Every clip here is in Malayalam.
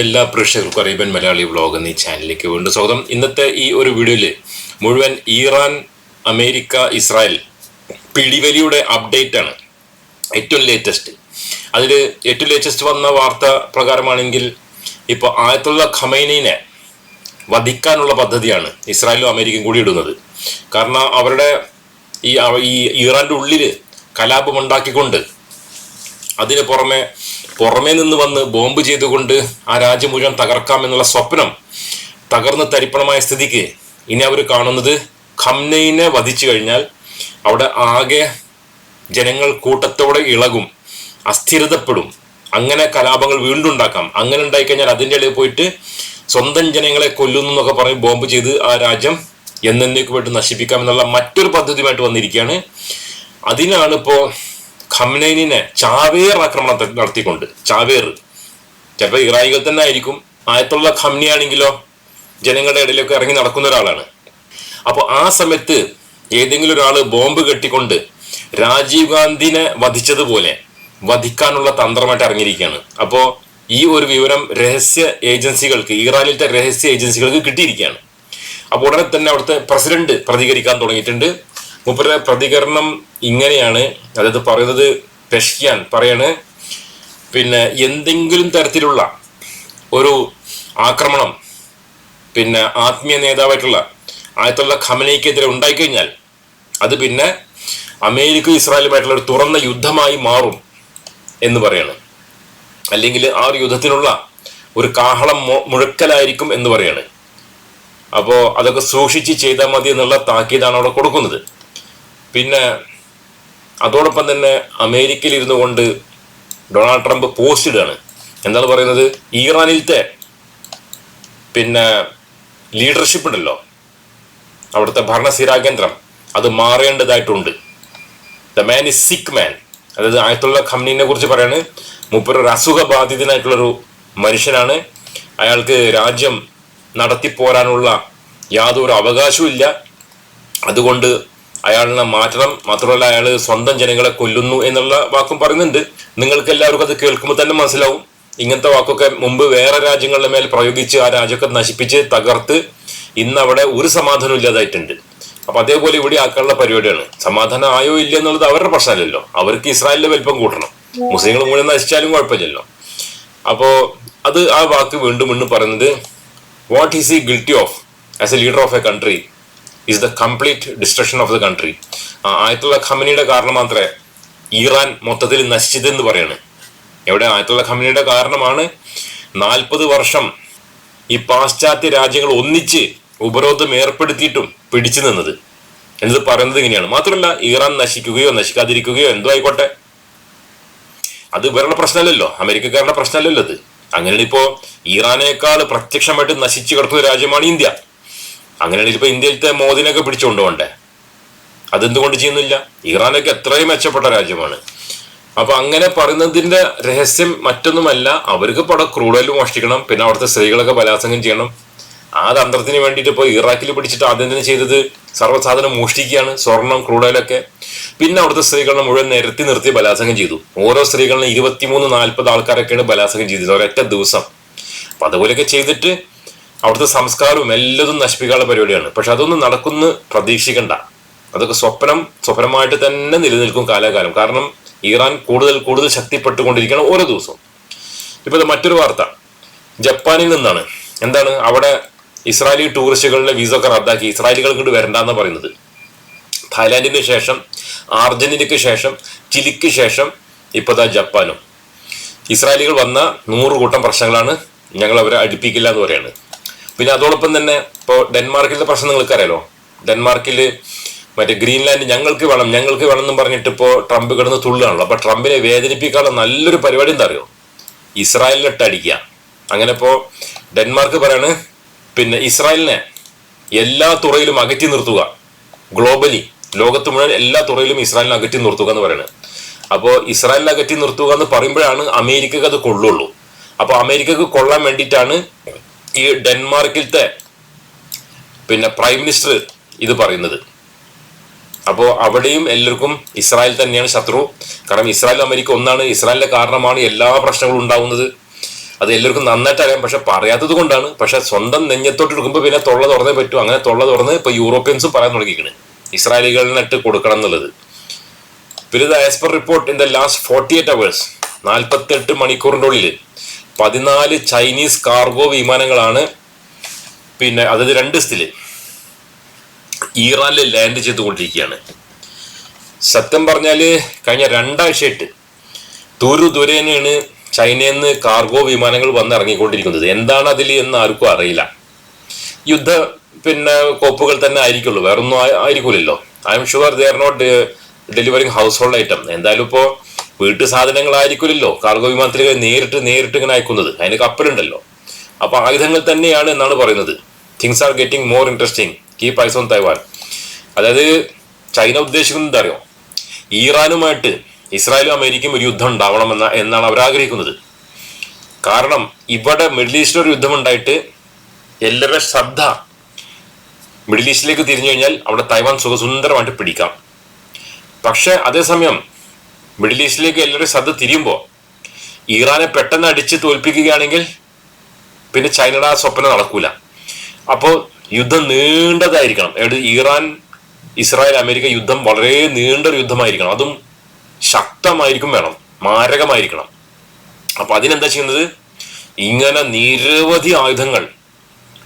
എല്ലാ പ്രേക്ഷകർക്കും അറേബ്യൻ മലയാളി വ്ളോഗ് എന്ന ചാനലിലേക്ക് വീണ്ടും സ്വാഗതം. ഇന്നത്തെ ഈ ഒരു വീഡിയോയിൽ മുഴുവൻ ഇറാൻ അമേരിക്ക ഇസ്രായേൽ പിടിവലിയുടെ അപ്ഡേറ്റ് ആണ് ഏറ്റവും ലേറ്റസ്റ്റ് അതിൽ ഏറ്റവും ലേറ്റസ്റ്റ് വന്ന വാർത്ത പ്രകാരമാണെങ്കിൽ ഇപ്പോൾ ആയത്തുള്ള ഖമൈനീനെ വധിക്കാനുള്ള പദ്ധതിയാണ് ഇസ്രായേലും അമേരിക്കയും കൂടി ഇടുന്നത്. കാരണം അവരുടെ ഈ ഈ ഇറാന്റെ ഉള്ളിൽ കലാപമുണ്ടാക്കിക്കൊണ്ട് അതിന് പുറമെ പുറമേ നിന്ന് വന്ന് ബോംബ് ചെയ്തുകൊണ്ട് ആ രാജ്യം മുഴുവൻ തകർക്കാം എന്നുള്ള സ്വപ്നം തകർന്ന് തരിപ്പണമായ സ്ഥിതിക്ക് ഇനി അവർ കാണുന്നത് ഖംനയിനെ വധിച്ചു കഴിഞ്ഞാൽ അവിടെ ആകെ ജനങ്ങൾ കൂട്ടത്തോടെ ഇളകും അസ്ഥിരതപ്പെടും. അങ്ങനെ കലാപങ്ങൾ വീണ്ടും ഉണ്ടാക്കാം അങ്ങനെ ഉണ്ടായിക്കഴിഞ്ഞാൽ അതിന്റെ ഇടയിൽ പോയിട്ട് സ്വന്തം ജനങ്ങളെ കൊല്ലുന്നു എന്നൊക്കെ പറഞ്ഞ് ബോംബ് ചെയ്ത് ആ രാജ്യം എന്നേക്കുമായിട്ട് നശിപ്പിക്കാം എന്നുള്ള മറ്റൊരു പദ്ധതിയുമായിട്ട് വന്നിരിക്കുകയാണ്. അതിനാണ് ഇപ്പോൾ ഖംനൈനിനെ ചാവേർ ആക്രമണം നടത്തിക്കൊണ്ട്. ചാവേർ. ചിലപ്പോൾ ഇറാനികൾ തന്നെ ആയിരിക്കും. ആയത്തുള്ള ഖംനി ആണെങ്കിലോ ജനങ്ങളുടെ ഇടയിലൊക്കെ ഇറങ്ങി നടക്കുന്ന ഒരാളാണ്. അപ്പോൾ ആ സമയത്ത് ഏതെങ്കിലും ഒരാൾ ബോംബ് കെട്ടിക്കൊണ്ട് രാജീവ് ഗാന്ധിനെ വധിച്ചതുപോലെ വധിക്കാനുള്ള തന്ത്രമായിട്ട് ഇറങ്ങിയിരിക്കുകയാണ്. അപ്പോൾ ഈ ഒരു വിവരം രഹസ്യ ഏജൻസികൾക്ക് ഇറാനിലത്തെ രഹസ്യ ഏജൻസികൾക്ക് കിട്ടിയിരിക്കുകയാണ്. അപ്പോൾ ഉടനെ തന്നെ അവിടുത്തെ പ്രസിഡന്റ് പ്രതികരിക്കാൻ തുടങ്ങിയിട്ടുണ്ട്. മൂപ്പരുടെ പ്രതികരണം ഇങ്ങനെയാണ്. അതായത് പറയുന്നത് പെഷ്കിയാൻ പറയാണ്. പിന്നെ എന്തെങ്കിലും തരത്തിലുള്ള ഒരു ആക്രമണം പിന്നെ ആത്മീയ നേതാവായിട്ടുള്ള ആയത്തുള്ള ഖമനയ്ക്കെതിരെ ഉണ്ടായിക്കഴിഞ്ഞാൽ അത് പിന്നെ അമേരിക്ക ഇസ്രായേലുമായിട്ടുള്ള ഒരു തുറന്ന യുദ്ധമായി മാറും എന്ന് പറയാണ്. അല്ലെങ്കിൽ ആ ഒരു യുദ്ധത്തിനുള്ള ഒരു കാഹളം മുഴക്കലായിരിക്കും എന്ന് പറയാണ്. അപ്പോൾ അതൊക്കെ സൂക്ഷിച്ച് ചെയ്താൽ മതി എന്നുള്ള താക്കീതാണ് അവിടെ കൊടുക്കുന്നത്. പിന്നെ അതോടൊപ്പം തന്നെ അമേരിക്കയിൽ ഇരുന്നു കൊണ്ട് ഡൊണാൾഡ് ട്രംപ് പോസ്റ്റ് ഇടുകയാണ്. എന്താണ് പറയുന്നത്? ഇറാനിലത്തെ പിന്നെ ലീഡർഷിപ്പ് ഉണ്ടല്ലോ. അവിടുത്തെ ഭരണസ്ഥിരാകേന്ദ്രം അത് മാറേണ്ടതായിട്ടുണ്ട്. ദ മാൻ ഇസ് സിക്ക് മാൻ അതായത് ആയത്തുള്ള ഖംനീനെ കുറിച്ച് പറയാണ്. മൂപ്പർ ഒരു അസുഖബാധിതനായിട്ടുള്ളൊരു മനുഷ്യനാണ്. അയാൾക്ക് രാജ്യം നടത്തിപ്പോരാനുള്ള യാതൊരു അവകാശവും ഇല്ല. അതുകൊണ്ട് അയാളിനെ മാറ്റണം. മാത്രമല്ല അയാൾ സ്വന്തം ജനങ്ങളെ കൊല്ലുന്നു എന്നുള്ള വാക്കും പറയുന്നുണ്ട്. നിങ്ങൾക്ക് എല്ലാവർക്കും അത് കേൾക്കുമ്പോൾ തന്നെ മനസ്സിലാവും. ഇങ്ങനത്തെ വാക്കൊക്കെ മുമ്പ് വേറെ രാജ്യങ്ങളുടെ മേൽ പ്രയോഗിച്ച് ആ രാജ്യമൊക്കെ നശിപ്പിച്ച് തകർത്ത് ഇന്ന് അവിടെ ഒരു സമാധാനം ഇല്ലാതായിട്ടുണ്ട്. അപ്പൊ അതേപോലെ ഇവിടെ ആക്കാനുള്ള പരിപാടിയാണ്. സമാധാനം ആയോ ഇല്ല എന്നുള്ളത് അവരുടെ പ്രശ്നമല്ലല്ലോ. അവർക്ക് ഇസ്രായേലിന്റെ വലിപ്പം കൂട്ടണം. മുസ്ലിങ്ങൾ മുഴുവൻ നശിച്ചാലും കുഴപ്പമില്ലല്ലോ. അപ്പോ അത് ആ വാക്ക് വീണ്ടും വീണ്ടും പറയുന്നത് what is the guilty of as a leader of a country is the complete destruction of the country Ayatollah ഖമനിയുടെ കാരണം മാത്രമേ ഇറാൻ മൊത്തത്തിൽ നശിച്ചതെന്ന് പറയാണ്. എവിടെ? ആയത്തുള്ള ഖമനിയുടെ കാരണമാണ് നാൽപ്പത് വർഷം ഈ പാശ്ചാത്യ രാജ്യങ്ങൾ ഒന്നിച്ച് ഉപരോധം ഏർപ്പെടുത്തിയിട്ടും പിടിച്ചു നിന്നത്. എന്നത് പറയുന്നത് ഇങ്ങനെയാണ്. മാത്രമല്ല ഇറാൻ നശിക്കുകയോ നശിക്കാതിരിക്കുകയോ എന്തോ ആയിക്കോട്ടെ. അത് ഇവരുടെ പ്രശ്നമല്ലല്ലോ. അമേരിക്കക്കാരുടെ പ്രശ്നമല്ലല്ലോ അത്. അങ്ങനെയാണ് ഇപ്പോ ഇറാനേക്കാൾ പ്രത്യക്ഷമായിട്ട് നശിച്ചു കിടക്കുന്ന രാജ്യമാണ് ഇന്ത്യ. അങ്ങനെയാണെങ്കിൽ ഇപ്പൊ ഇന്ത്യയിലത്തെ മോദിനൊക്കെ പിടിച്ചുകൊണ്ടുപോണ്ടേ അതെന്തുകൊണ്ട് ചെയ്യുന്നില്ല? ഇറാനൊക്കെ എത്രയും മെച്ചപ്പെട്ട രാജ്യമാണ്. അപ്പൊ അങ്ങനെ പറയുന്നതിന്റെ രഹസ്യം മറ്റൊന്നുമല്ല അവർക്ക് പടം ക്രൂഡ് ഓയിൽ മോഷ്ടിക്കണം പിന്നെ അവിടുത്തെ സ്ത്രീകളൊക്കെ ബലാത്സംഗം ചെയ്യണം. ആ തന്ത്രത്തിന് വേണ്ടിയിട്ട് ഇപ്പോൾ ഇറാഖിൽ പിടിച്ചിട്ട് ആദ്യം തന്നെ ചെയ്തത് സർവസാധനം മോഷ്ടിക്കുകയാണ് സ്വർണം ക്രൂഡലൊക്കെ പിന്നെ അവിടുത്തെ സ്ത്രീകളെ മുഴുവൻ നിരത്തി നിർത്തി ബലാത്സംഗം ചെയ്തു. ഓരോ സ്ത്രീകളിലും ഇരുപത്തിമൂന്ന് നാൽപ്പത് ആൾക്കാരൊക്കെയാണ് ബലാത്സംഗം ചെയ്തത് ഒരൊറ്റ ദിവസം. അപ്പൊ അതുപോലെയൊക്കെ ചെയ്തിട്ട് അവിടുത്തെ സംസ്കാരവും എല്ലാതും നശിപ്പിക്കാനുള്ള പരിപാടിയാണ്. പക്ഷെ അതൊന്നും നടക്കുന്നു പ്രതീക്ഷിക്കണ്ട. അതൊക്കെ സ്വപ്നം സ്വപ്നമായിട്ട് തന്നെ നിലനിൽക്കും കാലാകാലം. കാരണം ഇറാൻ കൂടുതൽ കൂടുതൽ ശക്തിപ്പെട്ടുകൊണ്ടിരിക്കണം ഓരോ ദിവസവും. ഇപ്പൊ ഇത് മറ്റൊരു വാർത്ത. ജപ്പാനിൽ നിന്നാണ്. എന്താണ്? അവിടെ ഇസ്രായേലി ടൂറിസ്റ്റുകളുടെ വിസ ഒക്കെ റദ്ദാക്കി. ഇസ്രായേലികൾ ഇങ്ങോട്ട് വരണ്ടെന്നാണ് പറയുന്നത്. തായ്ലാന്റിന് ശേഷം അർജന്റീനയ്ക്ക് ശേഷം ചിലിക്ക് ശേഷം ഇപ്പൊ ദാ ജപ്പാനും. ഇസ്രായേലികൾ വന്ന നൂറ് കൂട്ടം പ്രശ്നങ്ങളാണ് ഞങ്ങൾ അവരെ അടുപ്പിക്കില്ല എന്ന് പറയാണ്. പിന്നെ അതോടൊപ്പം തന്നെ ഇപ്പോൾ ഡെൻമാർക്കിലെ പ്രശ്നം നിങ്ങൾക്കറിയാലോ? ഡെൻമാർക്കിൽ മറ്റേ ഗ്രീൻലാൻഡ് ഞങ്ങൾക്ക് വേണം ഞങ്ങൾക്ക് വേണം എന്ന് പറഞ്ഞിട്ട് ഇപ്പോൾ ട്രംപ് കിടന്ന് തുള്ളുകയാണല്ലോ. അപ്പോൾ ട്രംപിനെ വേദനിപ്പിക്കാനുള്ള നല്ലൊരു പരിപാടി എന്താ അറിയോ ഇസ്രായേലിലിട്ട് അടിക്കുക. അങ്ങനെ ഇപ്പോൾ ഡെൻമാർക്ക് പറയാണ് പിന്നെ ഇസ്രായേലിനെ എല്ലാ തുറയിലും അകറ്റി നിർത്തുക. ഗ്ലോബലി ലോകത്ത് മുഴുവൻ എല്ലാ തുറയിലും ഇസ്രായേലിനെ അകറ്റി നിർത്തുക എന്ന് പറയുന്നത് അപ്പോൾ ഇസ്രായേലിനെ അകറ്റി നിർത്തുക എന്ന് പറയുമ്പോഴാണ് അമേരിക്കക്ക് അത് കൊള്ളുള്ളൂ. അപ്പോൾ അമേരിക്കക്ക് കൊള്ളാൻ വേണ്ടിയിട്ടാണ് ഈ ഡെൻമാർക്കിലത്തെ പിന്നെ പ്രൈം മിനിസ്റ്റർ ഇത് പറയുന്നത്. അപ്പോൾ അവിടെയും എല്ലാവർക്കും ഇസ്രായേൽ തന്നെയാണ് ശത്രു. കാരണം ഇസ്രായേലും അമേരിക്ക ഒന്നാണ്. ഇസ്രായേലിന്റെ കാരണമാണ് എല്ലാ പ്രശ്നങ്ങളും ഉണ്ടാവുന്നത്. അത് എല്ലാവർക്കും നന്നായിട്ട് അറിയാം. പക്ഷെ പറയാത്തത് കൊണ്ടാണ്. പക്ഷെ സ്വന്തം നെഞ്ഞത്തോട്ട് എടുക്കുമ്പോൾ പിന്നെ തൊള്ള തുറന്നേ പറ്റൂ. അങ്ങനെ തൊള്ള തുറന്ന് ഇപ്പൊ യൂറോപ്യൻസും പറയാൻ തുടങ്ങിയിരിക്കണ്. ഇസ്രായേലികളിനിട്ട് കൊടുക്കണം എന്നുള്ളത്. പിന്നെ as per report in the last forty eight hours നാൽപ്പത്തെട്ട് മണിക്കൂറിന്റെ ഉള്ളിൽ പതിനാല് ചൈനീസ് കാർഗോ വിമാനങ്ങളാണ് പിന്നെ അതായത് രണ്ട് സ്ഥിതി ഇറാനിൽ ലാൻഡ് ചെയ്തുകൊണ്ടിരിക്കുകയാണ്. സത്യം പറഞ്ഞാൽ കഴിഞ്ഞ രണ്ടാഴ്ചയായിട്ട് ദൂരു ദൂരേനാണ് ചൈനയിൽ നിന്ന് കാർഗോ വിമാനങ്ങൾ വന്ന് ഇറങ്ങിക്കൊണ്ടിരിക്കുന്നത്. എന്താണ് അതിൽ എന്ന് ആർക്കും അറിയില്ല. യുദ്ധ പിന്നെ കോപ്പുകൾ തന്നെ ആയിരിക്കുള്ളൂ. വേറൊന്നും ആയിരിക്കില്ലല്ലോ I'm sure they are not delivering household item എന്തായാലും ഇപ്പോൾ വീട്ടു സാധനങ്ങളായിരിക്കില്ലല്ലോ കാർഗോ വിമാനത്തിൽ നേരിട്ട് നേരിട്ട് ഇങ്ങനെ അയക്കുന്നത്. അതിന് കപ്പലുണ്ടല്ലോ. അപ്പൊ ആയുധങ്ങൾ തന്നെയാണ് എന്നാണ് പറയുന്നത്. Things are getting more interesting keep eyes on Taiwan അതായത് ചൈന ഉദ്ദേശിക്കുന്നത് അറിയോ? ഇറാനുമായിട്ട് ഇസ്രായേലും അമേരിക്കയും ഒരു യുദ്ധം ഉണ്ടാവണമെന്ന എന്നാണ് അവർ ആഗ്രഹിക്കുന്നത്. കാരണം ഇവിടെ മിഡിൽ ഈസ്റ്റിൽ ഒരു യുദ്ധം ഉണ്ടായിട്ട് എല്ലാവരുടെ ശ്രദ്ധ മിഡിൽ ഈസ്റ്റിലേക്ക് തിരിഞ്ഞു കഴിഞ്ഞാൽ അവിടെ തൈവാൻ സുഖസുന്ദരമായിട്ട് പിടിക്കാം. പക്ഷെ അതേസമയം മിഡിൽ ഈസ്റ്റിലേക്ക് എല്ലാവരും ശ്രദ്ധ തിരിയുമ്പോൾ ഇറാനെ പെട്ടെന്ന് അടിച്ച് തോൽപ്പിക്കുകയാണെങ്കിൽ പിന്നെ ചൈനയുടെ ആ സ്വപ്നം നടക്കൂല. അപ്പോൾ യുദ്ധം നീണ്ടതായിരിക്കണം. ഇറാൻ ഇസ്രായേൽ അമേരിക്ക യുദ്ധം വളരെ നീണ്ടൊരു യുദ്ധമായിരിക്കണം. അതും ശക്തമായിരിക്കും വേണം. മാരകമായിരിക്കണം. അപ്പൊ അതിനെന്താ ചെയ്യുന്നത്? ഇങ്ങനെ നിരവധി ആയുധങ്ങൾ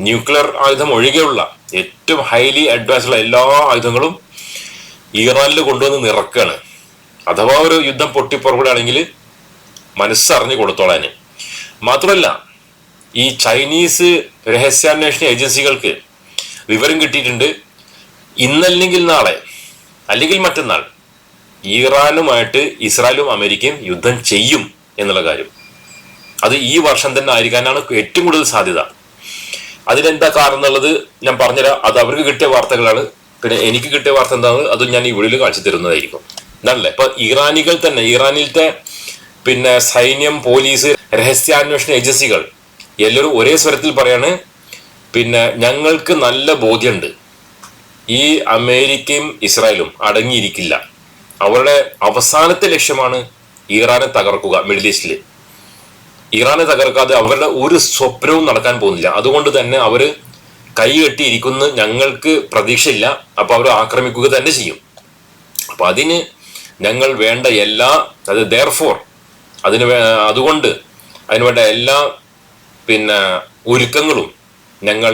ന്യൂക്ലിയർ ആയുധം ഒഴികെയുള്ള ഏറ്റവും ഹൈലി അഡ്വാൻസ്ഡ് ഉള്ള എല്ലാ ആയുധങ്ങളും ഇറാനിൽ കൊണ്ടുവന്ന് നിറക്കാണ്. അഥവാ ഒരു യുദ്ധം പൊട്ടിപ്പുറപ്പെടുകയാണെങ്കിൽ മനസ്സറിഞ്ഞു കൊടുത്തോളാന് മാത്രമല്ല ഈ ചൈനീസ് രഹസ്യാന്വേഷണ ഏജൻസികൾക്ക് വിവരം കിട്ടിയിട്ടുണ്ട്. ഇന്നല്ലെങ്കിൽ നാളെ അല്ലെങ്കിൽ മറ്റന്നാൾ ഇറാനുമായിട്ട് ഇസ്രായേലും അമേരിക്കയും യുദ്ധം ചെയ്യും എന്നുള്ള കാര്യം. അത് ഈ വർഷം തന്നെ ആയിരിക്കാനാണ് ഏറ്റവും കൂടുതൽ സാധ്യത. അതിനെന്താ കാരണം എന്നുള്ളത് ഞാൻ പറഞ്ഞുതരാം. അത് അവർക്ക് കിട്ടിയ വാർത്തകളാണ്. പിന്നെ എനിക്ക് കിട്ടിയ വാർത്ത എന്താണ് അത് ഞാൻ ഈ വീഡിയോയിൽ കാണിച്ചു തരുന്നതായിരിക്കും. എന്നാണല്ലേ ഇപ്പൊ ഇറാനികൾ തന്നെ ഇറാനിലത്തെ പിന്നെ സൈന്യം പോലീസ് രഹസ്യാന്വേഷണ ഏജൻസികൾ എല്ലാവരും ഒരേ സ്വരത്തിൽ പറയാണ് പിന്നെ ഞങ്ങൾക്ക് നല്ല ബോധ്യമുണ്ട്. ഈ അമേരിക്കയും ഇസ്രായേലും അടങ്ങിയിരിക്കില്ല. അവരുടെ അവസാനത്തെ ലക്ഷ്യമാണ് ഇറാനെ തകർക്കുക മിഡിൽ ഈസ്റ്റിൽ. ഇറാനെ തകർക്കാതെ അവരുടെ ഒരു സ്വപ്നവും നടക്കാൻ പോകുന്നില്ല. അതുകൊണ്ട് തന്നെ അവർ കൈകെട്ടിയിരിക്കുന്ന ഞങ്ങൾക്ക് പ്രതീക്ഷയില്ല. അപ്പോൾ അവർ ആക്രമിക്കുക തന്നെ ചെയ്യും. അപ്പോൾ അതിന് ഞങ്ങൾ വേണ്ട എല്ലാ അത് ദയർഫോർ അതിന് അതുകൊണ്ട് അതിന് വേണ്ട എല്ലാ പിന്നെ ഒരുക്കങ്ങളും ഞങ്ങൾ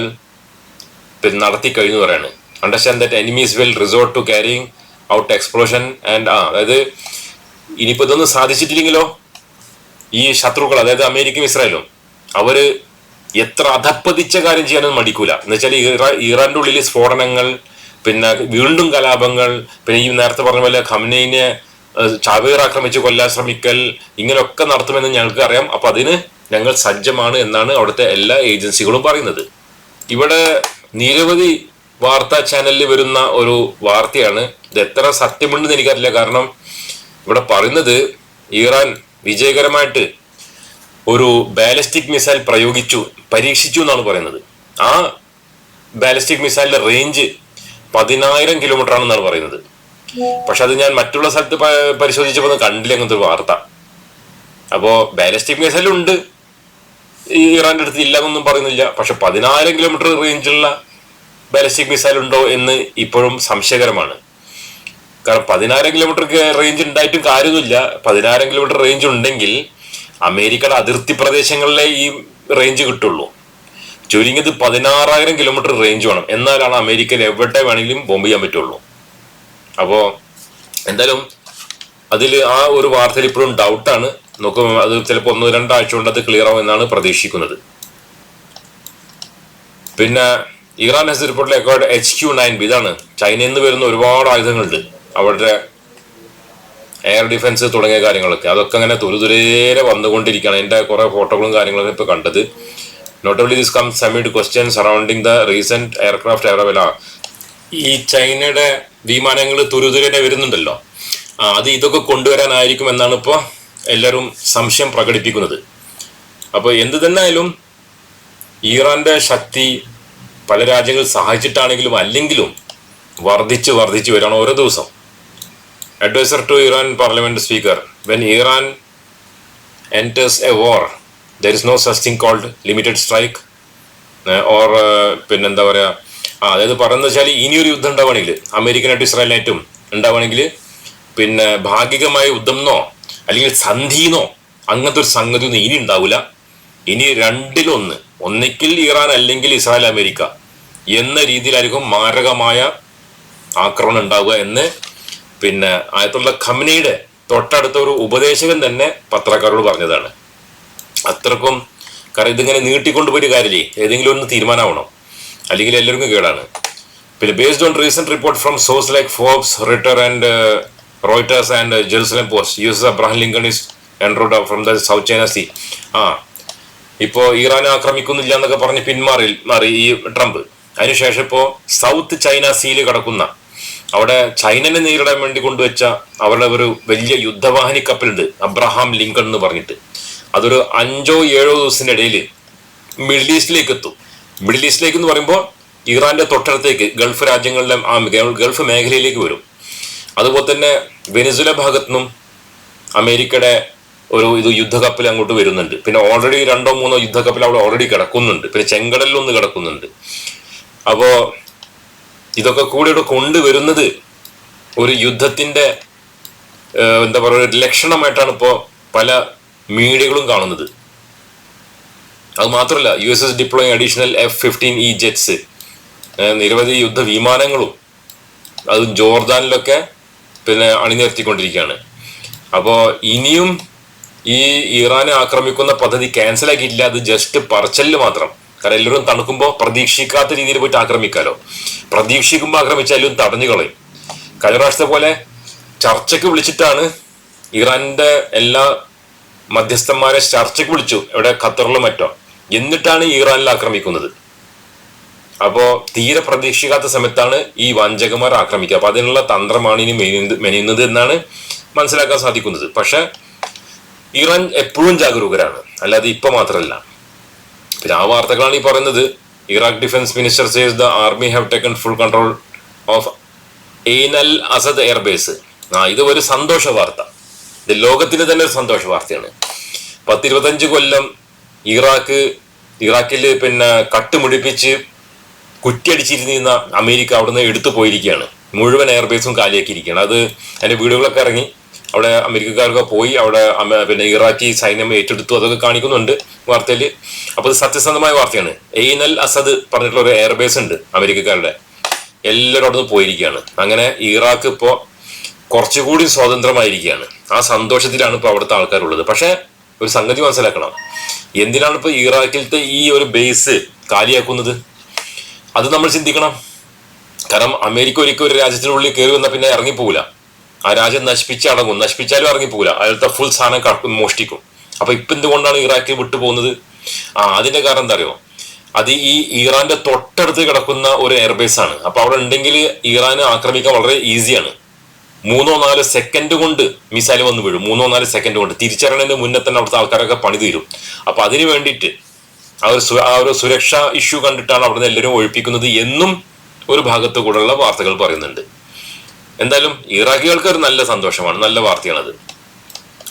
പിന്നെ നടത്തി കഴിഞ്ഞു പറയാണ്. Understand that enemies will resort to carrying out explosion and ആ അതായത് ഇനിയിപ്പോൾ ഇതൊന്നും സാധിച്ചിട്ടില്ലെങ്കിലോ? ഈ ശത്രുക്കൾ അതായത് അമേരിക്കയും ഇസ്രായേലും അവർ എത്ര അധപ്പതിച്ച കാര്യം ചെയ്യാനൊന്നും മടിക്കൂല. എന്ന് വെച്ചാൽ ഇറാ- ഇറാന്റെ ഉള്ളിൽ സ്ഫോടനങ്ങൾ പിന്നെ വീണ്ടും കലാപങ്ങൾ പിന്നെ ഈ നേരത്തെ പറഞ്ഞ പോലെ ഖംനൈനെ ചാവേർ ആക്രമിച്ച് കൊല്ലാൻ ശ്രമിക്കൽ ഇങ്ങനെയൊക്കെ നടത്തുമെന്ന് ഞങ്ങൾക്ക് അറിയാം. അപ്പൊ അതിന് ഞങ്ങൾ സജ്ജമാണ് എന്നാണ് അവിടുത്തെ എല്ലാ ഏജൻസികളും പറയുന്നത്. ഇവിടെ നിരവധി വാർത്താ ചാനലിൽ വരുന്ന ഒരു വാർത്തയാണ്. ഇത് എത്ര സത്യമുണ്ടെന്ന് എനിക്കറിയില്ല. കാരണം ഇവിടെ പറയുന്നത് ഇറാൻ വിജയകരമായിട്ട് ഒരു ബാലിസ്റ്റിക് മിസൈൽ പ്രയോഗിച്ചു പരീക്ഷിച്ചു എന്നാണ് പറയുന്നത്. ആ ബാലിസ്റ്റിക് മിസൈലിന്റെ റേഞ്ച് പതിനായിരം കിലോമീറ്റർ ആണെന്നാണ് പറയുന്നത്. പക്ഷെ അത് ഞാൻ മറ്റുള്ള സ്ഥലത്ത് പരിശോധിച്ചപ്പോൾ കണ്ടില്ല അങ്ങനത്തെ ഒരു വാർത്ത. അപ്പോ ബാലിസ്റ്റിക് മിസൈൽ ഉണ്ട്. ഈ ഇറാന്റെ അടുത്ത് ഇല്ല എന്നൊന്നും പറയുന്നില്ല. പക്ഷെ പതിനായിരം കിലോമീറ്റർ റേഞ്ചിലുള്ള ബാലിസ്റ്റിക് മിസൈൽ ഉണ്ടോ എന്ന് ഇപ്പോഴും സംശയകരമാണ്. കാരണം പതിനായിരം കിലോമീറ്റർ റേഞ്ച് ഉണ്ടായിട്ടും കാര്യമൊന്നുമില്ല. പതിനായിരം കിലോമീറ്റർ റേഞ്ച് ഉണ്ടെങ്കിൽ അമേരിക്കയുടെ അതിർത്തി പ്രദേശങ്ങളിലെ ഈ റേഞ്ച് കിട്ടുള്ളൂ. ചുരുങ്ങിയത് പതിനാറായിരം കിലോമീറ്റർ റേഞ്ച് വേണം. എന്നാലാണ് അമേരിക്കയിൽ എവിടെ വേണമെങ്കിലും ബോംബ് ചെയ്യാൻ പറ്റുള്ളൂ. അപ്പോ എന്തായാലും അതിൽ ആ ഒരു വാർത്തയിൽ ഇപ്പോഴും ഡൗട്ടാണ് നോക്കും അത് ചിലപ്പോൾ ഒന്നോ രണ്ടാഴ്ച കൊണ്ട് അത് ക്ലിയർ ആവും എന്നാണ് പ്രതീക്ഷിക്കുന്നത്. പിന്നെ ഇറാൻ ഹസ് റിപ്പോർട്ടിൽ accord H Q nine B ഇതാണ്. ചൈനയിൽ നിന്ന് വരുന്ന ഒരുപാട് ആയുധങ്ങളുണ്ട്. അവരുടെ എയർ ഡിഫൻസ് തുടങ്ങിയ കാര്യങ്ങളൊക്കെ. അതൊക്കെ അങ്ങനെ തുരുതുരേരെ വന്നുകൊണ്ടിരിക്കുകയാണ്. അതിന്റെ കുറേ ഫോട്ടോകളും കാര്യങ്ങളൊക്കെ ഇപ്പൊ കണ്ടത്. Notably this comes amid question surrounding the recent aircraft എയർവെല ഈ ചൈനയുടെ വിമാനങ്ങൾ തുരുതുരനെ വരുന്നുണ്ടല്ലോ. അത് ഇതൊക്കെ കൊണ്ടുവരാനായിരിക്കും എന്നാണ് ഇപ്പോൾ എല്ലാവരും സംശയം പ്രകടിപ്പിക്കുന്നത്. അപ്പോൾ എന്ത് തന്നെ ആയാലും ഇറാന്റെ ശക്തി പല രാജ്യങ്ങൾ സഹായിച്ചിട്ടാണെങ്കിലും അല്ലെങ്കിലും വർദ്ധിച്ച് വർദ്ധിച്ച് വരികയാണ് ഓരോ ദിവസം. Adviser to Iran parliament speaker when Iran enters a war there is no such thing called limited strike or പിന്നെന്താ പറയുക ആ അതായത് പറയുന്നത് വെച്ചാൽ ഇനിയൊരു യുദ്ധം ഉണ്ടാവുകയാണെങ്കിൽ അമേരിക്കനായിട്ടും ഇസ്രായേലിനായിട്ടും ഉണ്ടാവുകയാണെങ്കിൽ പിന്നെ ഭാഗികമായ യുദ്ധം എന്നോ അല്ലെങ്കിൽ സന്ധിന്നോ അങ്ങനത്തെ ഒരു സംഗതി ഒന്നും ഇനി ഉണ്ടാവില്ല ഇനി രണ്ടിലൊന്ന് ഒന്നിക്കിൽ ഇറാൻ അല്ലെങ്കിൽ ഇസ്രായേൽ അമേരിക്ക എന്ന രീതിയിലായിരിക്കും മാരകമായ ആക്രമണം ഉണ്ടാവുക എന്ന് പിന്നെ ആയത്തുള്ള ഖമനിയുടെ തൊട്ടടുത്ത ഒരു ഉപദേശകൻ തന്നെ പത്രക്കാരോട് പറഞ്ഞതാണ്. അത്രക്കും കാരണം ഇതിങ്ങനെ നീട്ടിക്കൊണ്ട് പോയിട്ട് കാര്യമില്ലേ? ഏതെങ്കിലും ഒന്ന് തീരുമാനമാവണം അല്ലെങ്കിൽ എല്ലാവർക്കും കേടാണ്. പിന്നെ based on recent report from source like Forbes Reuter and Reuters and Jerusalem Post U S Abraham Lincoln is en route from the South China Sea ആ ഇപ്പോൾ ഇറാൻ ആക്രമിക്കുന്നില്ല എന്നൊക്കെ പറഞ്ഞ് പിന്മാറി മാറി ഈ ട്രംപ്. അതിനുശേഷം ഇപ്പോൾ സൗത്ത് ചൈന സീയിൽ കിടക്കുന്ന അവിടെ ചൈനനെ നേരിടാൻ വേണ്ടി കൊണ്ടുവച്ച അവരുടെ ഒരു വലിയ യുദ്ധവാഹിനി കപ്പലുണ്ട് അബ്രഹാം ലിങ്കൺ എന്ന് പറഞ്ഞിട്ട്. അതൊരു അഞ്ചോ ഏഴോ ദിവസത്തിന്റെ ഇടയിൽ മിഡിൽ ഈസ്റ്റിലേക്ക് എത്തും മിഡിൽ ഈസ്റ്റിലേക്ക് എന്ന് പറയുമ്പോൾ ഇറാന്റെ തൊട്ടടുത്തേക്ക് ഗൾഫ് രാജ്യങ്ങളിലെ ആ ഗൾഫ് മേഖലയിലേക്ക് വരും. അതുപോലെ തന്നെ വെനിസുല ഭാഗത്തു നിന്നും അമേരിക്കയുടെ ഒരു ഇത് യുദ്ധക്കപ്പൽ അങ്ങോട്ട് വരുന്നുണ്ട്. പിന്നെ ഓൾറെഡി രണ്ടോ മൂന്നോ യുദ്ധക്കപ്പൽ അവിടെ ഓൾറെഡി കിടക്കുന്നുണ്ട്. പിന്നെ ചെങ്കടലിൽ ഒന്ന് കിടക്കുന്നുണ്ട്. അപ്പോൾ ഇതൊക്കെ കൂടി ഇവിടെ കൊണ്ടുവരുന്നത് ഒരു യുദ്ധത്തിന്റെ എന്താ പറയുക ലക്ഷണമായിട്ടാണ് ഇപ്പോൾ പല മീഡിയകളും കാണുന്നത്. അത് മാത്രമല്ല U S S deploying additional F fifteen E jets നിരവധി യുദ്ധ വിമാനങ്ങളും അത് ജോർദാനിലൊക്കെ പിന്നെ അണിനിരത്തിക്കൊണ്ടിരിക്കുകയാണ്. അപ്പോൾ ഇനിയും ഈ ഇറാനെ ആക്രമിക്കുന്ന പദ്ധതി ക്യാൻസൽ ആക്കിയിട്ടില്ല അത് ജസ്റ്റ് പറച്ചൽ മാത്രം. കാരണം എല്ലാവരും തണുക്കുമ്പോൾ പ്രതീക്ഷിക്കാത്ത രീതിയിൽ പോയിട്ട് ആക്രമിക്കാലോ. പ്രതീക്ഷിക്കുമ്പോൾ ആക്രമിച്ചാലും തടഞ്ഞു കളയും. കഴിഞ്ഞ പ്രാവശ്യത്തെ പോലെ ചർച്ചയ്ക്ക് വിളിച്ചിട്ടാണ് ഇറാന്റെ എല്ലാ മധ്യസ്ഥന്മാരെ ചർച്ചയ്ക്ക് വിളിച്ചു. എവിടെ? ഖത്തറിലും മറ്റോ. എന്നിട്ടാണ് ഇറാനിൽ ആക്രമിക്കുന്നത്. അപ്പോ തീരെ പ്രതീക്ഷിക്കാത്ത സമയത്താണ് ഈ വഞ്ചകന്മാർ ആക്രമിക്കുക. അപ്പൊ അതിനുള്ള തന്ത്രമാണ് ഇനി മെനയുന്നത് എന്നാണ് മനസ്സിലാക്കാൻ സാധിക്കുന്നത്. പക്ഷെ ഇറാൻ എപ്പോഴും ജാഗരൂകരാണ്. അല്ലാതെ ഇപ്പൊ മാത്രമല്ല പിന്നെ ആ വാർത്തകളാണ് ഈ പറയുന്നത്. Iraq defence minister says the army have taken full control of Ain al Asad airbase ആ ഇത് ഒരു സന്തോഷ വാർത്ത. ഇത് ലോകത്തിന് തന്നെ ഒരു സന്തോഷ വാർത്തയാണ്. പത്തിരുപത്തഞ്ച് കൊല്ലം ഇറാഖ് ഇറാഖിൽ പിന്നെ കട്ടുമുടിപ്പിച്ച് കുറ്റിയടിച്ചിരുന്ന അമേരിക്ക അവിടുന്ന് എടുത്തു പോയിരിക്കുകയാണ്. മുഴുവൻ എയർബേസും കാലിയാക്കിയിരിക്കുകയാണ്. അത് അതിന്റെ വീടുകളൊക്കെ ഇറങ്ങി അവിടെ അമേരിക്കക്കാരൊക്കെ പോയി അവിടെ പിന്നെ ഇറാഖി സൈന്യം ഏറ്റെടുത്തു. അതൊക്കെ കാണിക്കുന്നുണ്ട് വാർത്തയിൽ അപ്പോൾ ഇത് സത്യസന്ധമായ വാർത്തയാണ്. എയ്നൽ അസദ് പറഞ്ഞിട്ടുള്ള ഒരു എയർബേസ് ഉണ്ട് അമേരിക്കക്കാരുടെ. എല്ലാവരും നിന്ന് പോയിരിക്കുകയാണ്. അങ്ങനെ ഇറാഖ് ഇപ്പോൾ കുറച്ചുകൂടി സ്വതന്ത്രമായിരിക്കുകയാണ് ആ സന്തോഷത്തിലാണ് ഇപ്പോൾ അവിടുത്തെ ആൾക്കാരുള്ളത്. പക്ഷേ ഒരു സംഗതി മനസ്സിലാക്കണം. എന്തിനാണ് ഇപ്പോൾ ഇറാഖിലത്തെ ഈ ഒരു ബേസ് കാലിയാക്കുന്നത്? അത് നമ്മൾ ചിന്തിക്കണം. കാരണം അമേരിക്ക ഒരിക്കൽ ഒരു രാജ്യത്തിനുള്ളിൽ കയറി വന്നാൽ പിന്നെ ഇറങ്ങിപ്പോകില്ല ആ രാജ്യം നശിപ്പിച്ച് അടങ്ങും. നശിപ്പിച്ചാലും ഇറങ്ങിപ്പോകില്ല അയാളത്തെ ഫുൾ സാധനം കടക്കും മോഷ്ടിക്കും. അപ്പൊ ഇപ്പൊ എന്തുകൊണ്ടാണ് ഇറാഖിൽ വിട്ടുപോകുന്നത്? ആ അതിന്റെ കാരണം എന്താ അറിയോ അത് ഈ ഇറാന്റെ തൊട്ടടുത്ത് കിടക്കുന്ന ഒരു എയർബേസ് ആണ്. അപ്പൊ അവിടെ ഉണ്ടെങ്കിൽ ഇറാനെ ആക്രമിക്കാൻ വളരെ ഈസിയാണ് മൂന്നോ നാലോ സെക്കൻഡ് കൊണ്ട് മിസൈൽ വന്ന് വീഴും. മൂന്നോ നാല് സെക്കൻഡ് കൊണ്ട്. തിരിച്ചറിയണതിന് മുന്നേ തന്നെ അവിടുത്തെ ആൾക്കാരൊക്കെ പണി തീരും. അപ്പൊ അതിനു വേണ്ടിയിട്ട് ആ ഒരു ആ ഒരു സുരക്ഷാ ഇഷ്യൂ കണ്ടിട്ടാണ് അവിടുന്ന് എല്ലാവരും ഒഴിപ്പിക്കുന്നത് എന്നും ഒരു ഭാഗത്തു കൂടെയുള്ള വാർത്തകൾ പറയുന്നുണ്ട്. എന്തായാലും ഇറാഖികൾക്ക് ഒരു നല്ല സന്തോഷമാണ്. നല്ല വാർത്തയാണത്.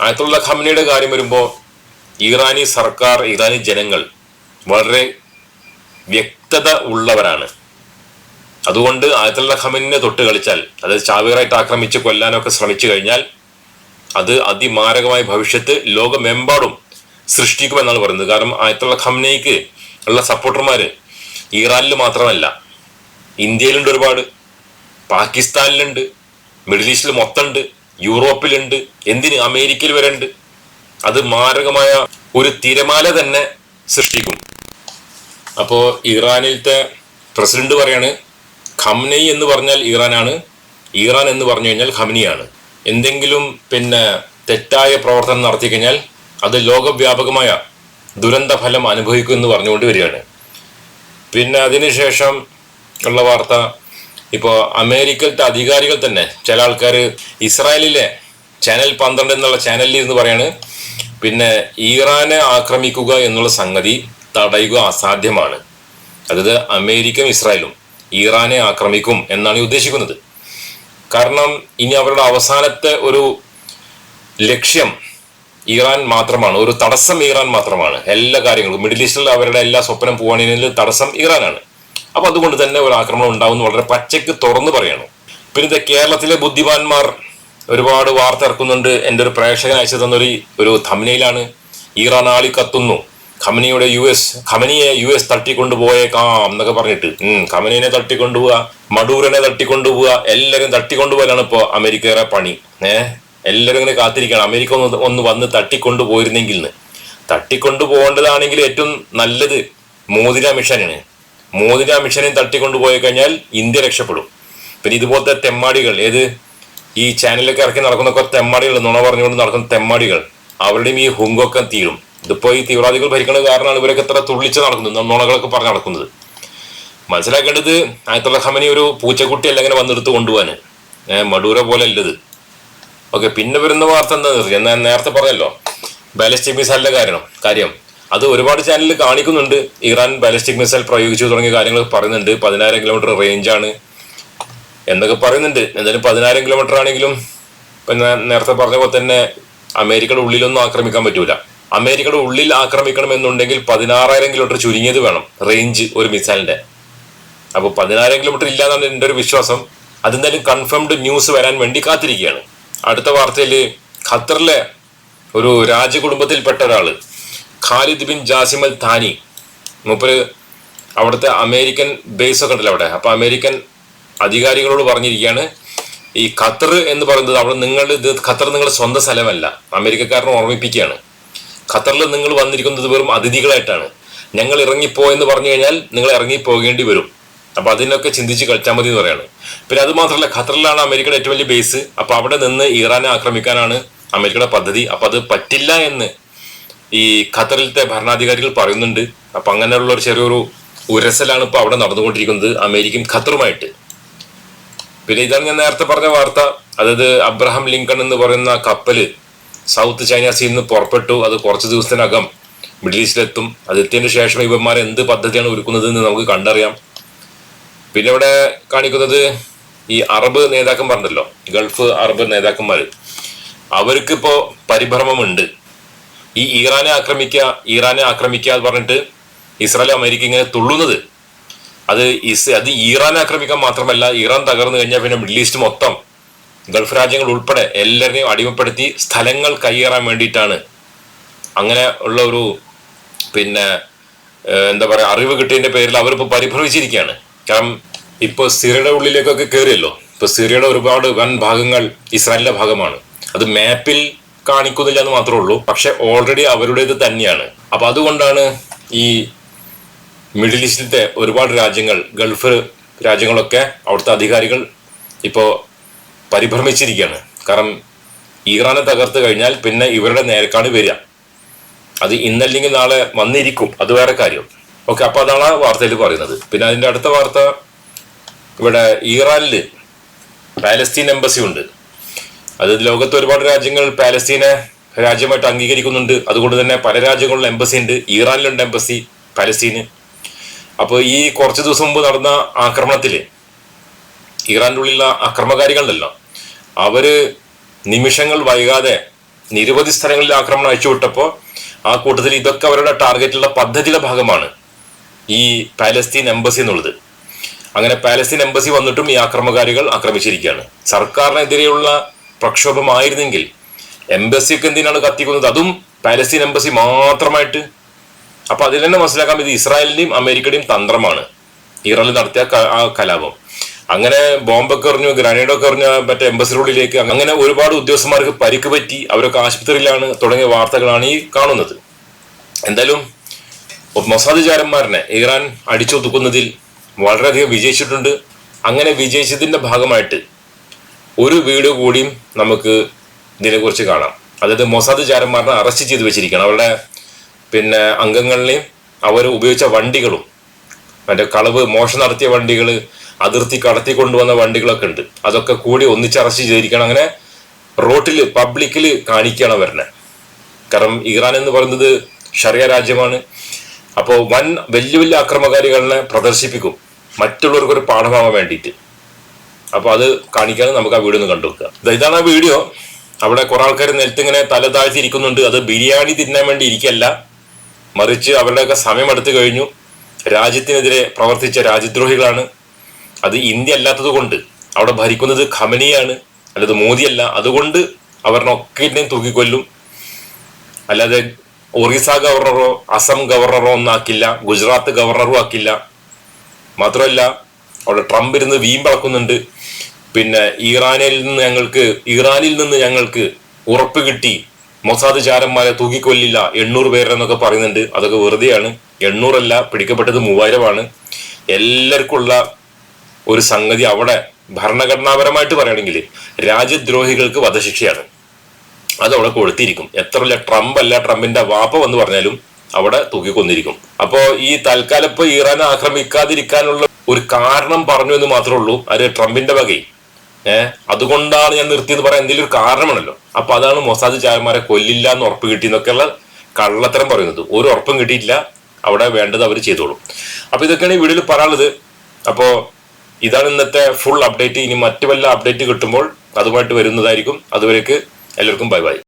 ആയത്തുള്ള ഖമനിയുടെ കാര്യം വരുമ്പോൾ ഇറാനി സർക്കാർ ഇറാനി ജനങ്ങൾ വളരെ വ്യക്തത ഉള്ളവരാണ്. അതുകൊണ്ട് ആയത്തുള്ള ഖമനിനെ തൊട്ട് കളിച്ചാൽ അതായത് ചാവേറായിട്ട് ആക്രമിച്ച് കൊല്ലാനൊക്കെ ശ്രമിച്ചു കഴിഞ്ഞാൽ അത് അതിമാരകമായ ഭവിഷ്യത്ത് ലോകമെമ്പാടും സൃഷ്ടിക്കുമെന്നാണ് പറയുന്നത്. കാരണം ആയത്തുള്ള ഖംനയ്ക്ക് ഉള്ള സപ്പോർട്ടർമാര് ഇറാനിൽ മാത്രമല്ല ഇന്ത്യയിലുണ്ട് ഒരുപാട് പാകിസ്ഥാനിലുണ്ട് മിഡിൽ ഈസ്റ്റിൽ മൊത്തമുണ്ട് യൂറോപ്പിലുണ്ട് എന്തിന് അമേരിക്കയിൽ വരെ ഉണ്ട് അത് മാരകമായ ഒരു തിരമാല തന്നെ സൃഷ്ടിക്കും. അപ്പോൾ ഇറാനിലത്തെ പ്രസിഡന്റ് പറയാണ് ഖംനൈ എന്ന് പറഞ്ഞാൽ ഇറാനാണ്. ഇറാൻ എന്ന് പറഞ്ഞു കഴിഞ്ഞാൽ ഖംനിയാണ് എന്തെങ്കിലും പിന്നെ തെറ്റായ പ്രവർത്തനം നടത്തി കഴിഞ്ഞാൽ അത് ലോകവ്യാപകമായ ദുരന്ത ഫലം അനുഭവിക്കും എന്ന് പറഞ്ഞുകൊണ്ട് വരികയാണ്. പിന്നെ അതിനുശേഷം ഉള്ള വാർത്ത ഇപ്പോൾ അമേരിക്കയിലത്തെ അധികാരികൾ തന്നെ ചില ആൾക്കാർ ഇസ്രായേലിലെ ചാനൽ പന്ത്രണ്ട് എന്നുള്ള ചാനലിൽ ഇരുന്ന് പറയാണ് പിന്നെ ഇറാനെ ആക്രമിക്കുക എന്നുള്ള സംഗതി തടയുക അസാധ്യമാണ്. അതായത് അമേരിക്കയും ഇസ്രായേലും. ഇറാനെ ആക്രമിക്കും എന്നാണ് ഈ ഉദ്ദേശിക്കുന്നത്. കാരണം ഇനി അവരുടെ അവസാനത്തെ ഒരു ലക്ഷ്യം ഇറാൻ മാത്രമാണ് ഒരു തടസ്സം ഇറാൻ മാത്രമാണ്. എല്ലാ കാര്യങ്ങളും മിഡിൽ ഈസ്റ്റിൽ അവരുടെ എല്ലാ സ്വപ്നം പോകാനതിൽ തടസ്സം ഇറാനാണ്. അപ്പൊ അതുകൊണ്ട് തന്നെ ഒരു ആക്രമണം ഉണ്ടാവുമെന്ന് വളരെ പച്ചയ്ക്ക് തുറന്നു പറയണം. പിന്നെ കേരളത്തിലെ ബുദ്ധിമാന്മാർ ഒരുപാട് വാർത്ത ഇറക്കുന്നുണ്ട്. എന്റെ ഒരു പ്രേക്ഷകൻ അയച്ചു തന്നൊരു ഒരു ധമനയിലാണ് ഇറാൻ ആളി കത്തുന്നു. ഖമനിയുടെ യു എസ് ഖമനിയെ യു എസ് തട്ടിക്കൊണ്ടുപോയേക്കാം എന്നൊക്കെ പറഞ്ഞിട്ട്. ഉം ഖമനിനെ തട്ടിക്കൊണ്ടുപോവുക മഡൂറിനെ തട്ടിക്കൊണ്ടുപോവുക എല്ലാവരും തട്ടിക്കൊണ്ടുപോകാനാണ് ഇപ്പോൾ അമേരിക്കയുടെ പണി. ഏഹ് എല്ലാവരും ഇങ്ങനെ കാത്തിരിക്കണം. അമേരിക്ക ഒന്ന് ഒന്ന് വന്ന് തട്ടിക്കൊണ്ടു പോയിരുന്നെങ്കിൽ തട്ടിക്കൊണ്ടു ഏറ്റവും നല്ലത് മോദിന മിഷനാണ്. മോദിന മിഷനെ തട്ടിക്കൊണ്ടു പോയി കഴിഞ്ഞാൽ ഇന്ത്യ രക്ഷപ്പെടും. പിന്നെ ഇതുപോലത്തെ തെമ്മാടികൾ ഏത്? ഈ ചാനലൊക്കെ ഇറക്കി നടക്കുന്ന കുറച്ച് തെമ്മാടികൾ നുണ പറഞ്ഞുകൊണ്ട് നടക്കുന്ന തെമ്മാടികൾ അവരുടെയും ഈ ഹുങ്കൊക്കെ തീരും. ഇതിപ്പോ ഈ തീവ്രവാദികൾ ഭരിക്കുന്നത് കാരണമാണ് ഇവരൊക്കെ ഇത്ര തുള്ളിച്ച് നടക്കുന്നത് നുണകളൊക്കെ പറഞ്ഞ് നടക്കുന്നത്. മനസ്സിലാക്കേണ്ടത് ആയത്തുള്ള ഹമനി ഒരു പൂച്ചക്കുട്ടിയല്ല ഇങ്ങനെ വന്നെടുത്ത് കൊണ്ടുപോകാൻ മഡൂര പോലെ അല്ലത് ഓക്കെ പിന്നെ വരുന്ന വാർത്ത എന്താ ഞാൻ നേരത്തെ പറഞ്ഞല്ലോ ബാലിസ്റ്റിക് മിസൈലിന്റെ കാരണം കാര്യം. അത് ഒരുപാട് ചാനലിൽ കാണിക്കുന്നുണ്ട്. ഇറാൻ ബാലിസ്റ്റിക് മിസൈൽ പ്രയോഗിച്ചു തുടങ്ങിയ കാര്യങ്ങൾ പറയുന്നുണ്ട്. പതിനായിരം കിലോമീറ്റർ റേഞ്ചാണ് എന്നൊക്കെ പറയുന്നുണ്ട്. എന്തായാലും പതിനായിരം കിലോമീറ്റർ ആണെങ്കിലും പിന്നെ നേരത്തെ പറഞ്ഞ പോലെ തന്നെ അമേരിക്കയുടെ ഉള്ളിലൊന്നും ആക്രമിക്കാൻ പറ്റൂല. അമേരിക്കയുടെ ഉള്ളിൽ ആക്രമിക്കണമെന്നുണ്ടെങ്കിൽ പതിനാറായിരം കിലോമീറ്റർ ചുരുങ്ങിയത് വേണം. റേഞ്ച് ഒരു മിസൈലിന്റെ. അപ്പോൾ പതിനായിരം കിലോമീറ്റർ ഇല്ലാന്നാണ് എന്റെ ഒരു വിശ്വാസം. അതെന്തായാലും കൺഫേംഡ് ന്യൂസ് വരാൻ വേണ്ടി കാത്തിരിക്കുകയാണ്. അടുത്ത വാർത്തയിൽ ഖത്തറിലെ ഒരു രാജകുടുംബത്തിൽപ്പെട്ട ഒരാൾ Khalid bin Jassim al Thani. മൂപ്പര് അവിടുത്തെ അമേരിക്കൻ ബേസ് ഒക്കെ ഉണ്ടല്ലോ അവിടെ. അപ്പൊ അമേരിക്കൻ അധികാരികളോട് പറഞ്ഞിരിക്കുകയാണ് ഈ ഖത്തർ എന്ന് പറയുന്നത് അവിടെ നിങ്ങൾ ഇത് ഖത്തർ നിങ്ങളുടെ സ്വന്തം സ്ഥലമല്ല. അമേരിക്കക്കാരനെ ഓർമ്മിപ്പിക്കുകയാണ്. ഖത്തറിൽ നിങ്ങൾ വന്നിരിക്കുന്നത് വെറും അതിഥികളായിട്ടാണ്. ഞങ്ങൾ ഇറങ്ങിപ്പോ എന്ന് പറഞ്ഞു കഴിഞ്ഞാൽ നിങ്ങൾ ഇറങ്ങി പോകേണ്ടി വരും. അപ്പൊ അതിനൊക്കെ ചിന്തിച്ച് കളിച്ചാൽ മതി എന്ന് പറയാണ്. പിന്നെ അത് മാത്രമല്ല ഖത്തറിലാണ് അമേരിക്കയുടെ ഏറ്റവും വലിയ ബേസ് അപ്പൊ അവിടെ നിന്ന് ഇറാനെ ആക്രമിക്കാനാണ് അമേരിക്കയുടെ പദ്ധതി. അപ്പൊ അത് പറ്റില്ല എന്ന് ഈ ഖത്തറിലത്തെ ഭരണാധികാരികൾ പറയുന്നുണ്ട്. അപ്പൊ അങ്ങനെയുള്ള ഒരു ചെറിയൊരു ഉരസലാണ് ഇപ്പൊ അവിടെ നടന്നുകൊണ്ടിരിക്കുന്നത് അമേരിക്കയും ഖത്തറുമായിട്ട്. പിന്നെ ഇതാണ് ഞാൻ നേരത്തെ പറഞ്ഞ വാർത്ത. അതായത് അബ്രഹാം ലിങ്കൺ എന്ന് പറയുന്ന കപ്പൽ സൗത്ത് ചൈന സീയിൽ നിന്ന് പുറപ്പെട്ടു. അത് കുറച്ച് ദിവസത്തിനകം മിഡിൽ ഈസ്റ്റിലെത്തും. അതെത്തിയതിനു ശേഷം ഇവന്മാർ എന്ത് പദ്ധതിയാണ് ഒരുക്കുന്നത് എന്ന് നമുക്ക് കണ്ടറിയാം. പിന്നെ ഇവിടെ കാണിക്കുന്നത് ഈ അറബ് നേതാക്കന്മാരുണ്ടല്ലോ. ഗൾഫ് അറബ് നേതാക്കന്മാർ അവർക്ക് ഇപ്പോ പരിഭ്രമമുണ്ട്. ഈ ഇറാനെ ആക്രമിക്കുക ഇറാനെ ആക്രമിക്കുക എന്ന് പറഞ്ഞിട്ട് ഇസ്രായേൽ അമേരിക്ക ഇങ്ങനെ തുള്ളുന്നത്. അത് ഇസ് അത് ഇറാൻ ആക്രമിക്കാൻ മാത്രമല്ല ഇറാൻ തകർന്നു കഴിഞ്ഞാൽ പിന്നെ മിഡിൽ ഈസ്റ്റ് മൊത്തം ഗൾഫ് രാജ്യങ്ങൾ ഉൾപ്പെടെ എല്ലാവരെയും അടിമപ്പെടുത്തി സ്ഥലങ്ങൾ കൈയേറാൻ വേണ്ടിയിട്ടാണ്. അങ്ങനെ ഉള്ള ഒരു പിന്നെ എന്താ പറയുക അറിവ് കിട്ടിയതിന്റെ പേരിൽ അവരിപ്പോൾ പരിഭ്രമിച്ചിരിക്കുകയാണ്. കാരണം ഇപ്പോൾ സിറിയയുടെ ഉള്ളിലേക്കൊക്കെ കയറിയല്ലോ ഇപ്പോൾ സിറിയയുടെ ഒരുപാട് വൻ ഭാഗങ്ങൾ ഇസ്രായേലിന്റെ ഭാഗമാണ്. അത് മാപ്പിൽ കാണിക്കുന്നില്ല എന്ന് മാത്രമേ ഉള്ളൂ. പക്ഷെ ഓൾറെഡി അവരുടേത് തന്നെയാണ്. അപ്പം അതുകൊണ്ടാണ് ഈ മിഡിൽ ഈസ്റ്റിലത്തെ ഒരുപാട് രാജ്യങ്ങൾ ഗൾഫ് രാജ്യങ്ങളൊക്കെ അവിടുത്തെ അധികാരികൾ ഇപ്പോൾ പരിഭ്രമിച്ചിരിക്കുകയാണ്. കാരണം ഇറാനെ തകർത്ത് കഴിഞ്ഞാൽ പിന്നെ ഇവരുടെ നേരക്കാണ് വരിക. അത് ഇന്നല്ലെങ്കിൽ നാളെ വന്നിരിക്കും. അത് വേറെ കാര്യം. ഓക്കെ അപ്പൊ അതാണ് ആ വാർത്തയിൽ പറയുന്നത്. പിന്നെ അതിന്റെ അടുത്ത വാർത്ത ഇവിടെ ഇറാനിൽ പാലസ്തീൻ എംബസി ഉണ്ട്. അത് ലോകത്ത് ഒരുപാട് രാജ്യങ്ങൾ പാലസ്തീനെ രാജ്യമായിട്ട് അംഗീകരിക്കുന്നുണ്ട്. അതുകൊണ്ട് തന്നെ പല രാജ്യങ്ങളിലും എംബസി ഉണ്ട്. ഇറാനിലുണ്ട് എംബസി പാലസ്തീന്. അപ്പോൾ ഈ കുറച്ച് ദിവസം മുമ്പ് നടന്ന ആക്രമണത്തിൽ ഇറാന്റെ ഉള്ളിലുള്ള അക്രമകാരികളുണ്ടല്ലോ അവർ നിമിഷങ്ങൾ വൈകാതെ നിരവധി സ്ഥലങ്ങളിൽ ആക്രമണം അയച്ചുവിട്ടപ്പോൾ ആ കൂട്ടത്തിൽ ഇതൊക്കെ അവരുടെ ടാർഗറ്റിലുള്ള പദ്ധതിയുടെ ഭാഗമാണ് ഈ പാലസ്തീൻ എംബസി എന്നുള്ളത്. അങ്ങനെ പാലസ്തീൻ എംബസി വന്നിട്ടും ഈ ആക്രമകാരികൾ ആക്രമിച്ചിരിക്കുകയാണ്. സർക്കാരിനെതിരെയുള്ള പ്രക്ഷോഭമായിരുന്നെങ്കിൽ എംബസിക്ക് എന്തിനാണ് കത്തിക്കുന്നത്? അതും പാലസ്തീൻ എംബസി മാത്രമായിട്ട്. അപ്പൊ അതിൽ തന്നെ മനസ്സിലാക്കാം ഇത് ഇസ്രായേലിന്റെയും അമേരിക്കയുടെയും തന്ത്രമാണ്. ഇറാനിൽ നടത്തിയ ആ കലാപം. അങ്ങനെ ബോംബൊക്കെ എറിഞ്ഞു ഗ്രാനേഡൊക്കെ എറിഞ്ഞ മറ്റേ എംബസിനുള്ളിലേക്ക് അങ്ങനെ ഒരുപാട് ഉദ്യോഗസ്ഥന്മാർക്ക് പരിക്ക് പറ്റി അവരൊക്കെ ആശുപത്രിയിലാണ് തുടങ്ങിയ വാർത്തകളാണ് ഈ കാണുന്നത്. എന്തായാലും മൊസാദ് ചാരന്മാരനെ ഇറാൻ അടിച്ചൊതുക്കുന്നതിൽ വളരെയധികം വിജയിച്ചിട്ടുണ്ട്. അങ്ങനെ വിജയിച്ചതിന്റെ ഭാഗമായിട്ട് ഒരു വീഡിയോ കൂടിയും നമുക്ക് ഇതിനെക്കുറിച്ച് കാണാം. അതായത് മൊസാദ് ചാരന്മാരനെ അറസ്റ്റ് ചെയ്ത് വെച്ചിരിക്കണം അവരുടെ പിന്നെ അംഗങ്ങളെയും അവർ ഉപയോഗിച്ച വണ്ടികളും മറ്റേ കളവ് മോഷണം നടത്തിയ വണ്ടികൾ അതിർത്തി കടത്തി കൊണ്ടുവന്ന വണ്ടികളൊക്കെ ഉണ്ട്. അതൊക്കെ കൂടി ഒന്നിച്ച് ചെയ്തിരിക്കണം. അങ്ങനെ റോട്ടിൽ പബ്ലിക്കിൽ കാണിക്കുകയാണ് വരണേ കാരണം ഇറാൻ എന്ന് പറയുന്നത് ഷറിയ രാജ്യമാണ്. അപ്പോൾ വൻ വലിയ വലിയ അക്രമകാരികളെ പ്രദർശിപ്പിക്കും. മറ്റുള്ളവർക്ക് ഒരു പാഠമാകാൻ വേണ്ടിയിട്ട്. അപ്പോൾ അത് കാണിക്കാതെ നമുക്ക് ആ വീഡിയോ ഒന്ന് കണ്ടു വെക്കുക ഇതാണ് ആ വീഡിയോ. അവിടെ കുറെ ആൾക്കാർ നിലത്തിങ്ങനെ തല താഴ്ത്തിയിരിക്കുന്നുണ്ട്. അത് ബിരിയാണി തിന്നാൻ വേണ്ടി ഇരിക്കല്ല. മറിച്ച് അവരുടെയൊക്കെ സമയം എടുത്തു കഴിഞ്ഞു. രാജ്യത്തിനെതിരെ പ്രവർത്തിച്ച രാജ്യദ്രോഹികളാണ്. അത് ഇന്ത്യ അല്ലാത്തത് കൊണ്ട് അവിടെ ഭരിക്കുന്നത് ഖമനിയാണ് അല്ലാതെ മോദിയല്ല അതുകൊണ്ട് അവരിനൊക്കെ തൂക്കിക്കൊല്ലും. അല്ലാതെ ഒറീസ ഗവർണറോ അസം ഗവർണറോ ഒന്നും ആക്കില്ല ഗുജറാത്ത് ഗവർണറും ആക്കില്ല. മാത്രമല്ല അവിടെ ട്രംപ് ഇരുന്ന് വീമ്പിളക്കുന്നുണ്ട് പിന്നെ ഇറാനിൽ നിന്ന് ഞങ്ങൾക്ക് ഇറാനിൽ നിന്ന് ഞങ്ങൾക്ക് ഉറപ്പ് കിട്ടി. മൊസാദ് ചാരന്മാരെ തൂക്കിക്കൊല്ലില്ല എണ്ണൂറ് പേരെന്നൊക്കെ പറയുന്നുണ്ട്. അതൊക്കെ വെറുതെയാണ്. എണ്ണൂറല്ല പിടിക്കപ്പെട്ടത് മൂവായിരമാണ്. എല്ലാവർക്കും ഉള്ള ഒരു സംഗതി അവിടെ ഭരണഘടനാപരമായിട്ട് പറയുകയാണെങ്കിൽ രാജ്യദ്രോഹികൾക്ക് വധശിക്ഷയാണ്. അത് അവിടെ കൊടുത്തിരിക്കും എത്ര വലിയ ട്രംപ് അല്ല ട്രംപിന്റെ വാപ്പ എന്ന് പറഞ്ഞാലും അവിടെ തൂക്കിക്കൊന്നിരിക്കും. അപ്പോ ഈ തൽക്കാലം ഇപ്പൊ ഇറാനെ ആക്രമിക്കാതിരിക്കാനുള്ള ഒരു കാരണം പറഞ്ഞു എന്ന് മാത്രമേ ഉള്ളൂ. അത് ട്രംപിന്റെ വകയും. ഏഹ് അതുകൊണ്ടാണ് ഞാൻ നിർത്തിയെന്ന് പറയാൻ എന്തെങ്കിലും ഒരു കാരണമാണല്ലോ. അപ്പൊ അതാണ് മൊസാദ് ചാരന്മാരെ കൊല്ലില്ല എന്ന് ഉറപ്പ് കിട്ടി എന്നൊക്കെയുള്ള കള്ളത്തരം പറയുന്നത്. ഒരു ഉറപ്പും കിട്ടിയിട്ടില്ല. അവിടെ വേണ്ടത് അവർ ചെയ്തോളും. അപ്പൊ ഇതൊക്കെയാണ് ഈ വീഡിയോയിൽ പറയാനുള്ളത്. അപ്പോ ഇതാണ് ഇന്നത്തെ ഫുൾ അപ്ഡേറ്റ് ഇനി മറ്റു വല്ല അപ്ഡേറ്റ് കിട്ടുമ്പോൾ അതുമായിട്ട് വരുന്നതായിരിക്കും. അതുവരേക്ക് എല്ലാവർക്കും ബൈ ബൈ